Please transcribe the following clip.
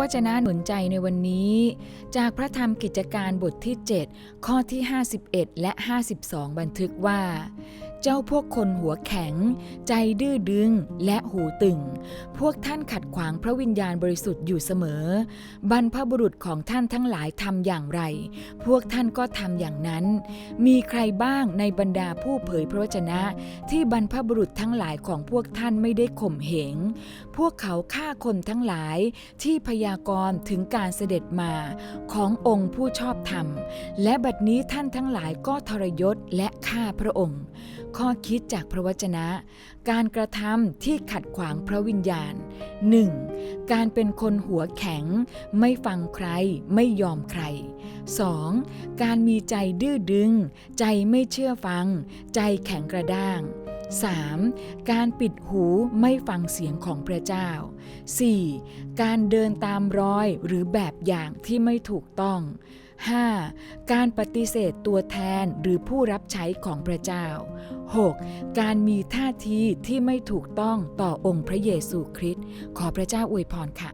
วจนะหนุนใจในวันนี้ จากพระธรรมกิจการบทที่ 7 ข้อที่ 51 และ 52 บันทึกว่าเจ้าพวกคนหัวแข็ง ใจดื้อดึงและหูตึง พวกท่านขัดขวางพระวิญญาณบริสุทธิ์อยู่เสมอ บรรพบุรุษของท่านทั้งหลายทำอย่างไร พวกท่านก็ทำอย่างนั้น มีใครบ้างในบรรดาผู้เผยพระวจนะ ที่บรรพบุรุษทั้งหลายของพวกท่านไม่ได้ข่มเหง พวกเขาฆ่าคนทั้งหลายที่พยากรณ์ถึงการเสด็จมาขององค์ผู้ชอบธรรม และบัดนี้ท่านทั้งหลายก็ทรยศและฆ่าพระองค์ ข้อคิดจากพระวจนะ การกระทำที่ขัดขวางพระวิญญาณ 1. การเป็นคนหัวแข็ง ไม่ฟังใคร ไม่ยอมใคร 2. การมีใจดื้อดึง ใจไม่เชื่อฟัง ใจแข็งกระด้าง 3. การปิดหูไม่ฟังเสียงของพระเจ้า 4. การเดินตามรอยหรือแบบอย่างที่ไม่ถูกต้อง 5. การปฏิเสธตัวแทนหรือผู้รับใช้ของพระเจ้า 6. การมีท่าทีที่ไม่ถูกต้องต่อองค์พระเยซูคริสต์ขอพระเจ้าอวยพรค่ะ